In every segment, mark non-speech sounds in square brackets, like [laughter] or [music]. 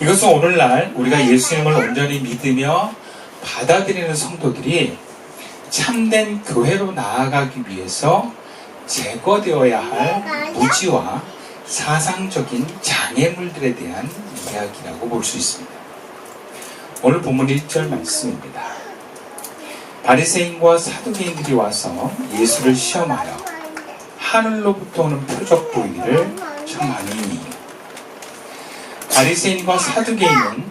이것은 오늘날 우리가 예수님을 온전히 믿으며 받아들이는 성도들이 참된 교회로 나아가기 위해서 제거되어야 할 무지와 사상적인 장애물들에 대한 이야기라고 볼 수 있습니다. 오늘 본문 1절 말씀입니다. 바리새인과 사두개인들이 와서 예수를 시험하여 하늘로부터 오는 표적 보이기를 청하니 바리새인과 사두개인은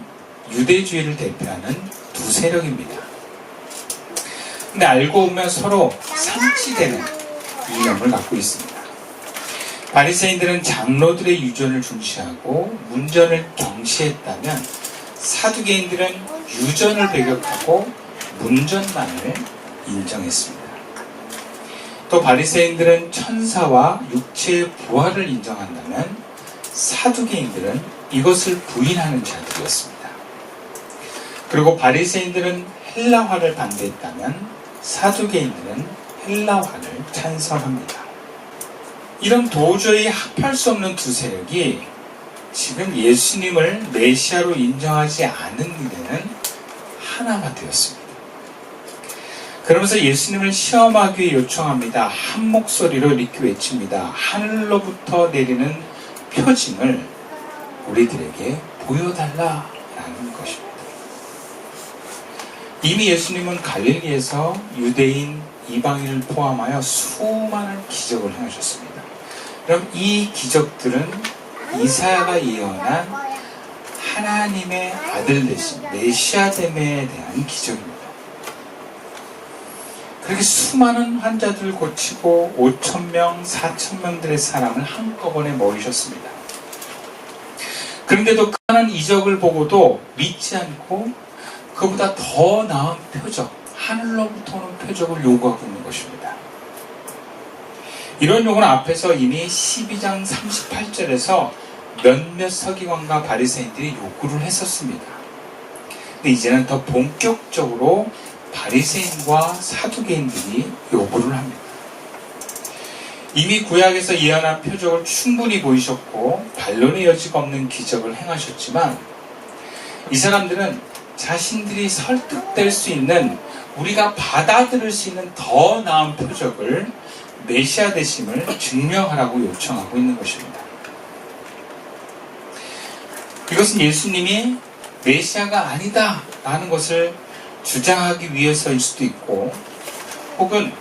유대주의를 대표하는 두 세력입니다. 근데 알고 보면 서로 상치되는 이념을 갖고 있습니다. 바리새인들은 장로들의 유전을 중시하고 문전을 경시했다면 사두개인들은 유전을 배격하고 문전만을 인정했습니다. 또 바리새인들은 천사와 육체의 부활을 인정한다면 사두개인들은 이것을 부인하는 자들이었습니다. 그리고 바리새인들은 헬라화를 반대했다면 사두개인들은 헬라화를 찬성합니다. 이런 도저히 합할 수 없는 두 세력이 지금 예수님을 메시아로 인정하지 않은 일에는 하나가 되었습니다. 그러면서 예수님을 시험하기 위해 요청합니다. 한 목소리로 이렇게 외칩니다. 하늘로부터 내리는 표징을 우리들에게 보여달라라는 것입니다. 이미 예수님은 갈릴리에서 유대인, 이방인을 포함하여 수많은 기적을 행하셨습니다. 그럼 이 기적들은 이사야가 예언한 하나님의 아들 되신 메시아됨에 대한 기적입니다. 그렇게 수많은 환자들 고치고 5천명, 4천명들의 사람을 한꺼번에 모이셨습니다. 그런데도 그 많은 이적을 보고도 믿지 않고 그보다 더 나은 표적, 하늘로부터 오는 표적을 요구하고 있는 것입니다. 이런 요구는 앞에서 이미 12장 38절에서 몇몇 서기관과 바리새인들이 요구를 했었습니다. 근데 이제는 더 본격적으로 바리새인과 사두개인들이 요구를 합니다. 이미 구약에서 예언한 표적을 충분히 보이셨고 반론의 여지가 없는 기적을 행하셨지만 이 사람들은 자신들이 설득될 수 있는 우리가 받아들일 수 있는 더 나은 표적을 메시아 되심을 증명하라고 요청하고 있는 것입니다. 이것은 예수님이 메시아가 아니다라는 것을 주장하기 위해서일 수도 있고 혹은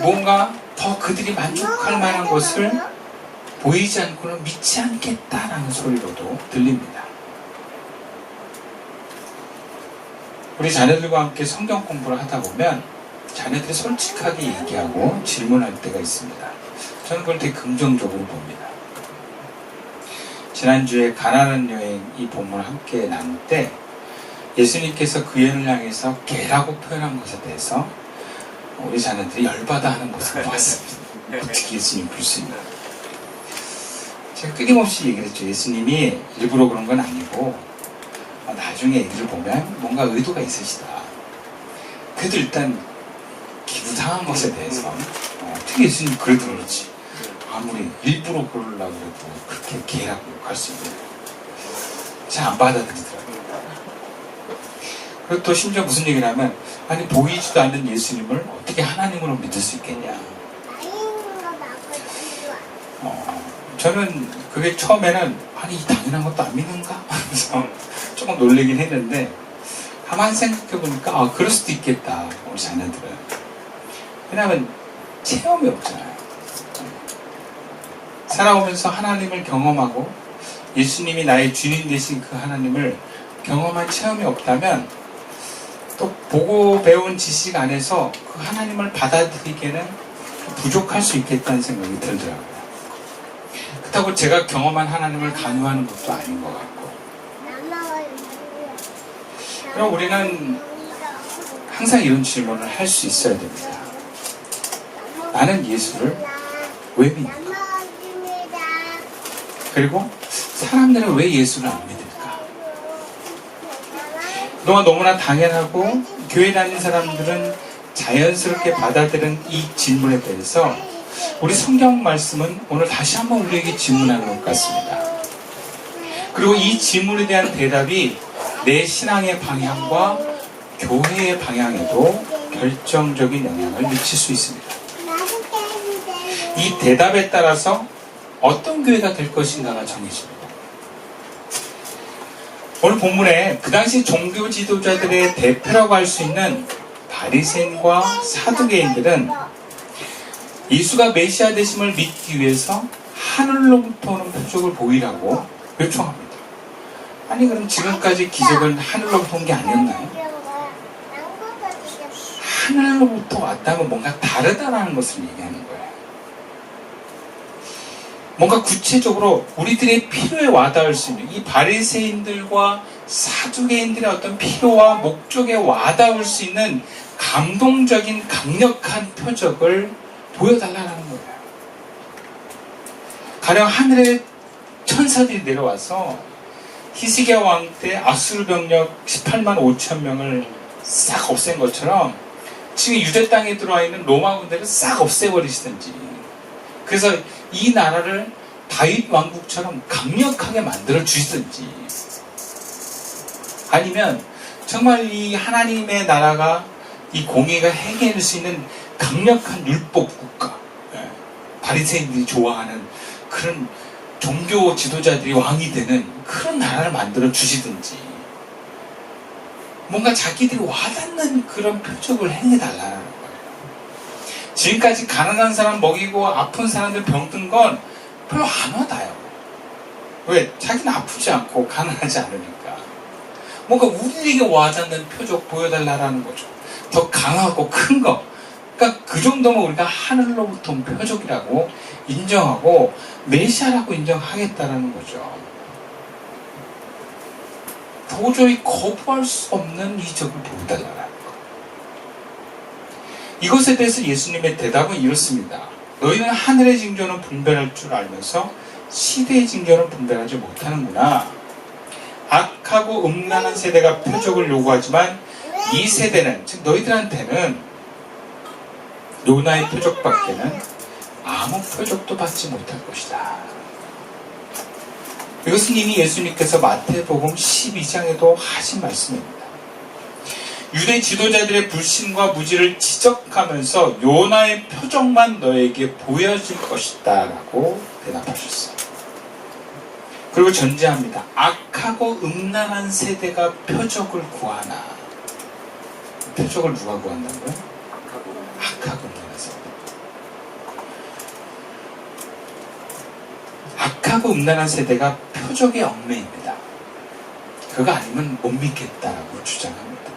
뭔가 더 그들이 만족할 만한 것을 보이지 않고는 믿지 않겠다라는 소리로도 들립니다. 우리 자녀들과 함께 성경 공부를 하다 보면 자녀들이 솔직하게 얘기하고 질문할 때가 있습니다. 저는 그걸 되게 긍정적으로 봅니다. 지난주에 가나안 여행 이 본문을 함께 나눌 때 예수님께서 그 여인을 향해서 개라고 표현한 것에 대해서 우리 자녀들이 열받아 하는 모습을 봤습니다. [laughs] 어떻게 예수님 볼 수 있나. 제가 끊임없이 얘기를 했죠. 예수님이 일부러 그런 건 아니고 어, 나중에 애들을 보면 뭔가 의도가 있으시다. 그래도 일단 기분 상한 것에 대해서 어, 어떻게 예수님 그래도 그렇지. 아무리 일부러 그러려고 해도 그렇게 개라고 욕할 수 있는 잘 안 받아들이더라고요. 그리고 또 심지어 무슨 얘기를 하면 아니 보이지도 않는 예수님을 어떻게 하나님으로 믿을 수 있겠냐. 어, 저는 그게 처음에는 아니 이 당연한 것도 안 믿는가? [laughs] 하면서 조금 놀래긴 했는데 가만 생각해 보니까 아 그럴 수도 있겠다 우리 자녀들은 왜냐하면 체험이 없잖아요. 살아오면서 하나님을 경험하고 예수님이 나의 주인 되신 그 하나님을 경험한 체험이 없다면 또 보고 배운 지식 안에서 그 하나님을 받아들이기에는 부족할 수 있겠다는 생각이 들더라고요. 그렇다고 제가 경험한 하나님을 강요하는 것도 아닌 것 같고. 그럼 우리는 항상 이런 질문을 할 수 있어야 됩니다. 나는 예수를 왜 믿는가? 그리고 사람들은 왜 예수를 안 믿을까? 그동안 너무나 당연하고 교회 다니는 사람들은 자연스럽게 받아들인 이 질문에 대해서 우리 성경 말씀은 오늘 다시 한번 우리에게 질문하는 것 같습니다. 그리고 이 질문에 대한 대답이 내 신앙의 방향과 교회의 방향에도 결정적인 영향을 미칠 수 있습니다. 이 대답에 따라서 어떤 교회가 될 것인가가 정해집니다. 오늘 본문에 그 당시 종교 지도자들의 대표라고 할 수 있는 바리새인과 사두개인들은 예수가 메시아 되심을 믿기 위해서 하늘로부터 오는 표적을 보이라고 요청합니다. 아니 그럼 지금까지 기적은 하늘로부터 온 게 아니었나요? 하늘로부터 왔다면 뭔가 다르다라는 것을 얘기하는 거예요. 뭔가 구체적으로 우리들의 필요에 와닿을 수 있는 이 바리새인들과 사두개인들의 어떤 필요와 목적에 와닿을 수 있는 감동적인 강력한 표적을 보여달라는 거예요. 가령 하늘에 천사들이 내려와서 히스기야 왕 때 아수르 병력 18만 5천 명을 싹 없앤 것처럼 지금 유대 땅에 들어와 있는 로마 군대를 싹 없애버리시든지 그래서 이 나라를 다윗 왕국처럼 강력하게 만들어 주시든지 아니면 정말 이 하나님의 나라가 이 공의가 행해낼 수 있는 강력한 율법 국가 예, 바리새인들이 좋아하는 그런 종교 지도자들이 왕이 되는 그런 나라를 만들어 주시든지 뭔가 자기들이 와닿는 그런 표적을 행해달라는. 지금까지 가난한 사람 먹이고 아픈 사람들 병든 건 별로 안 와닿아요. 왜? 자기는 아프지 않고 가난하지 않으니까. 뭔가 우리에게 와닿는 표적 보여달라는 거죠. 더 강하고 큰 거. 그러니까 그 정도면 우리가 하늘로부터 온 표적이라고 인정하고 메시아라고 인정하겠다라는 거죠. 도저히 거부할 수 없는 이적을 보여달라는 거. 이것에 대해서 예수님의 대답은 이렇습니다. 너희는 하늘의 징조는 분별할 줄 알면서 시대의 징조는 분별하지 못하는구나. 악하고 음란한 세대가 표적을 요구하지만 이 세대는 즉 너희들한테는 요나의 표적밖에는 아무 표적도 받지 못할 것이다. 이것은 이미 예수님께서 마태복음 12장에도 하신 말씀입니다. 유대 지도자들의 불신과 무지를 지적하면서 요나의 표적만 너에게 보여질 것이다 라고 대답하셨어요. 그리고 전제합니다. 악하고 음란한 세대가 표적을 구하나. 표적을 누가 구한다고요? 악하고 음란한 세대. 악하고 음란한 세대가 표적의 얽매입니다. 그거 아니면 못 믿겠다라고 주장합니다.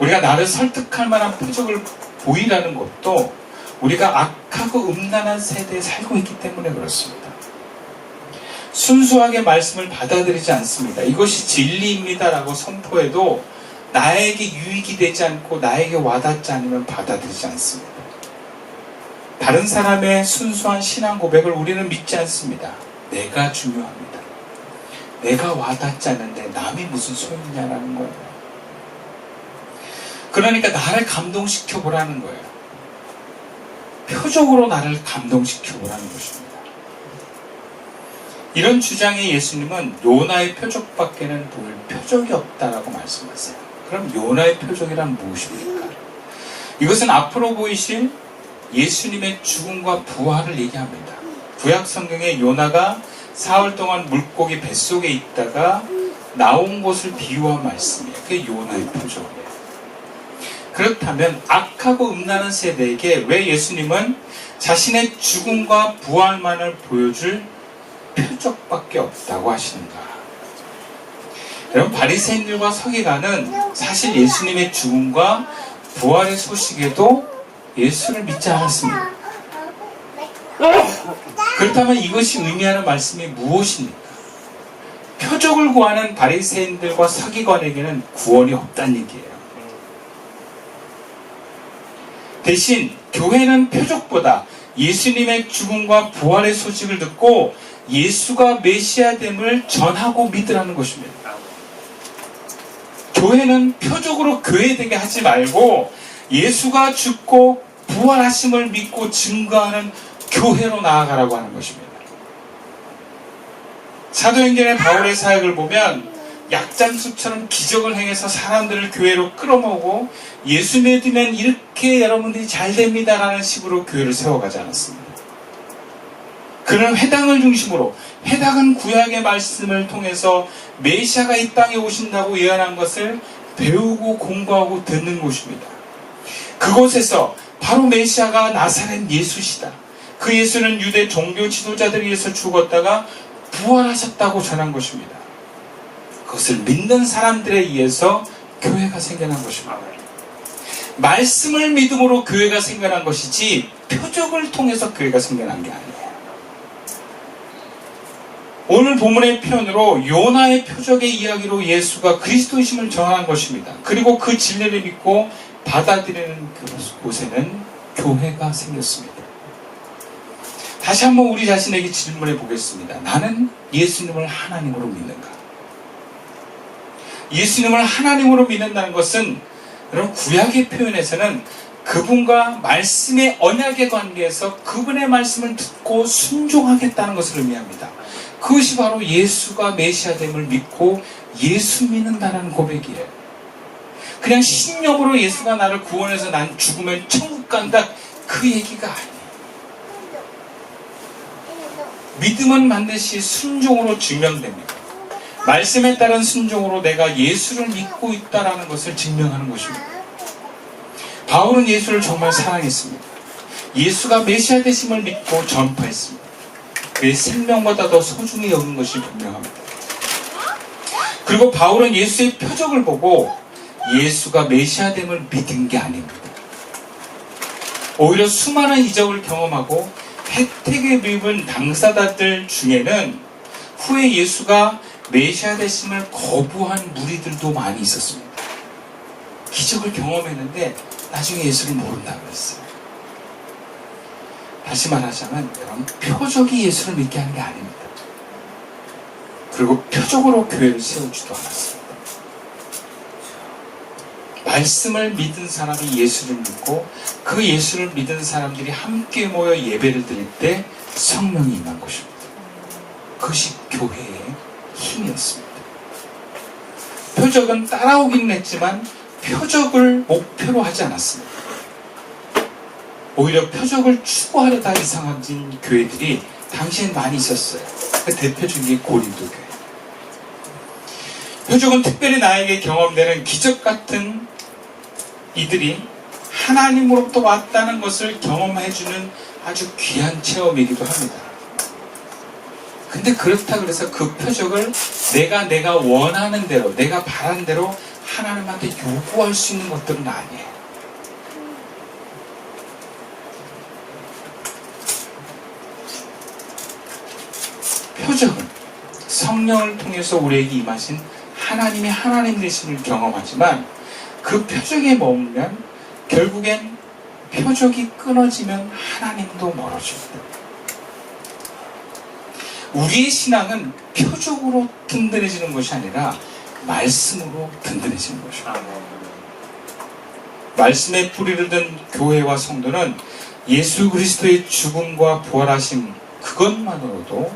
우리가 나를 설득할 만한 표적을 보이라는 것도 우리가 악하고 음란한 세대에 살고 있기 때문에 그렇습니다. 순수하게 말씀을 받아들이지 않습니다. 이것이 진리입니다라고 선포해도 나에게 유익이 되지 않고 나에게 와닿지 않으면 받아들이지 않습니다. 다른 사람의 순수한 신앙 고백을 우리는 믿지 않습니다. 내가 중요합니다. 내가 와닿지 않는데 남이 무슨 소용이냐라는 거예요. 그러니까 나를 감동시켜 보라는 거예요. 표적으로 나를 감동시켜 보라는 것입니다. 이런 주장의 예수님은 요나의 표적밖에는 볼 표적이 없다라고 말씀하세요. 그럼 요나의 표적이란 무엇입니까? 이것은 앞으로 보이실 예수님의 죽음과 부활을 얘기합니다. 구약 성경에 요나가 사흘 동안 물고기 뱃속에 있다가 나온 것을 비유한 말씀이에요. 그게 요나의 표적이에요. 그렇다면 악하고 음란한 세대에게 왜 예수님은 자신의 죽음과 부활만을 보여줄 표적밖에 없다고 하시는가? 여러분 바리새인들과 서기관은 사실 예수님의 죽음과 부활의 소식에도 예수를 믿지 않았습니다. 그렇다면 이것이 의미하는 말씀이 무엇입니까? 표적을 구하는 바리새인들과 서기관에게는 구원이 없다는 얘기예요. 대신 교회는 표적보다 예수님의 죽음과 부활의 소식을 듣고 예수가 메시아됨을 전하고 믿으라는 것입니다. 교회는 표적으로 교회되게 하지 말고 예수가 죽고 부활하심을 믿고 증거하는 교회로 나아가라고 하는 것입니다. 사도행전의 바울의 사역을 보면 약장수처럼 기적을 행해서 사람들을 교회로 끌어모으고 예수 믿으면 이렇게 여러분들이 잘 됩니다라는 식으로 교회를 세워가지 않았습니다. 그는 회당을 중심으로 회당은 구약의 말씀을 통해서 메시아가 이 땅에 오신다고 예언한 것을 배우고 공부하고 듣는 곳입니다. 그곳에서 바로 메시아가 나사렛 예수시다. 그 예수는 유대 종교 지도자들에 의해서 죽었다가 부활하셨다고 전한 것입니다. 그것을 믿는 사람들에 의해서 교회가 생겨난 것입니다. 말씀을 믿음으로 교회가 생겨난 것이지 표적을 통해서 교회가 생겨난 게 아니에요. 오늘 본문의 표현으로 요나의 표적의 이야기로 예수가 그리스도이심을 전하는 것입니다. 그리고 그 진리를 믿고 받아들이는 그곳에는 교회가 생겼습니다. 다시 한번 우리 자신에게 질문해 보겠습니다. 나는 예수님을 하나님으로 믿는가? 예수님을 하나님으로 믿는다는 것은 여러분 구약의 표현에서는 그분과 말씀의 언약의 관계에서 그분의 말씀을 듣고 순종하겠다는 것을 의미합니다. 그것이 바로 예수가 메시아됨을 믿고 예수 믿는다는 고백이에요. 그냥 신념으로 예수가 나를 구원해서 난 죽으면 천국 간다 그 얘기가 아니에요. 믿음은 반드시 순종으로 증명됩니다. 말씀에 따른 순종으로 내가 예수를 믿고 있다라는 것을 증명하는 것입니다. 바울은 예수를 정말 사랑했습니다. 예수가 메시아 되심을 믿고 전파했습니다. 그의 생명보다 더 소중히 여긴 것이 분명합니다. 그리고 바울은 예수의 표적을 보고 예수가 메시아 됨을 믿은 게 아닙니다. 오히려 수많은 이적을 경험하고 혜택을 입은 당사자들 중에는 후에 예수가 메시아 되심을 거부한 무리들도 많이 있었습니다. 기적을 경험했는데 나중에 예수를 모른다고 했어요. 다시 말하자면 여러분 표적이 예수를 믿게 하는 게 아닙니다. 그리고 표적으로 교회를 세우지도 않았습니다. 말씀을 믿은 사람이 예수를 믿고 그 예수를 믿은 사람들이 함께 모여 예배를 드릴 때 성령이 임한 것입니다. 그것이 교회의 힘이었습니다. 표적은 따라오기는 했지만 표적을 목표로 하지 않았습니다. 오히려 표적을 추구하려다 이상해진 교회들이 당시엔 많이 있었어요. 그 대표적인 게 고린도 교회. 표적은 특별히 나에게 경험되는 기적 같은 이들이 하나님으로부터 왔다는 것을 경험해주는 아주 귀한 체험이기도 합니다. 근데 그렇다 그래서 그 표적을 내가 내가 원하는 대로 내가 바라는 대로 하나님한테 요구할 수 있는 것들은 아니에요. 표적은 성령을 통해서 우리에게 임하신 하나님의 하나님 되심을 경험하지만 그 표적에 머물면 결국엔 표적이 끊어지면 하나님도 멀어집니다. 우리의 신앙은 표적으로 든든해지는 것이 아니라 말씀으로 든든해지는 것입니다. 말씀에 뿌리를 든 교회와 성도는 예수 그리스도의 죽음과 부활하심 그것만으로도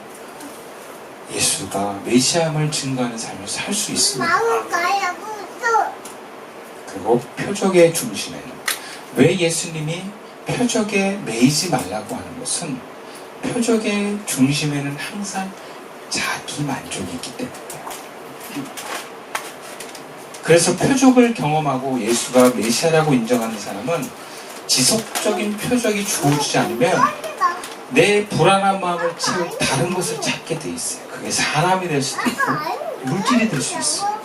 예수가 메시아임을 증거하는 삶을 살 수 있습니다. 그리고 표적의 중심에는 왜 예수님이 표적에 매이지 말라고 하는 것은 표적의 중심에는 항상 자기 만족이 있기 때문이에요. 그래서 표적을 경험하고 예수가 메시아라고 인정하는 사람은 지속적인 표적이 주어지지 않으면 내 불안한 마음을 채울 다른 것을 찾게 돼 있어요. 그게 사람이 될 수도 있고 물질이 될 수 있어요.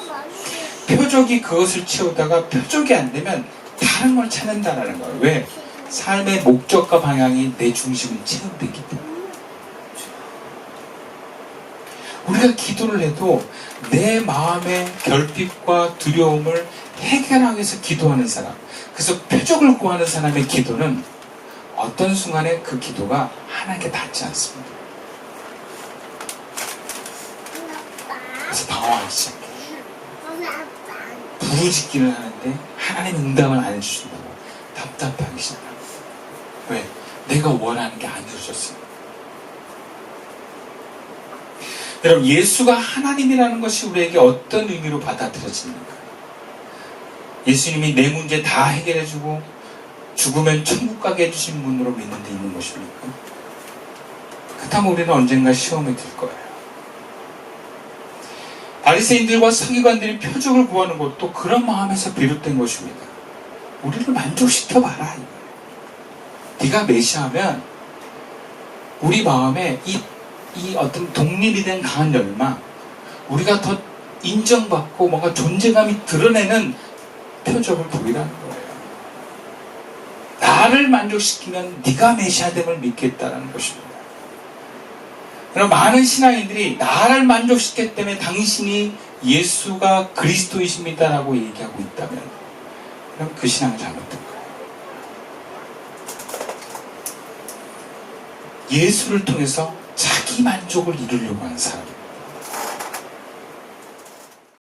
표적이 그것을 채우다가 표적이 안 되면 다른 걸 찾는다라는 거예요. 왜? 삶의 목적과 방향이 내 중심을 채우기 때문에. 우리가 기도를 해도 내 마음의 결핍과 두려움을 해결하기 위해서 기도하는 사람. 그래서 표적을 구하는 사람의 기도는 어떤 순간에 그 기도가 하나님께 닿지 않습니다. 그래서 방황하기 시작해요. 부르짖기를 하는데 하나님 응답을 안 해주신다고 답답하기 시작합니다. 왜? 내가 원하는 게 안 이루어졌습니다. 여러분 예수가 하나님이라는 것이 우리에게 어떤 의미로 받아들여집니까? 예수님이 내 문제 다 해결해주고 죽으면 천국 가게 해주신 분으로 믿는 데 있는 것입니까? 그렇다면 우리는 언젠가 시험에 들 거예요. 바리새인들과 서기관들이 표적을 구하는 것도 그런 마음에서 비롯된 것입니다. 우리를 만족시켜봐라. 네가 메시아면 우리 마음에 이, 이 어떤 독립이 된 강한 열망, 우리가 더 인정받고 뭔가 존재감이 드러내는 표적을 보이라는 거예요. 나를 만족시키면 네가 메시아됨을 믿겠다는 것입니다. 그럼 많은 신앙인들이 나를 만족시켰기 때문에 당신이 예수가 그리스도이십니다라고 얘기하고 있다면 그럼 그 신앙은 잘못된 거예요. 예수를 통해서 자기 만족을 이루려고 하는 사람.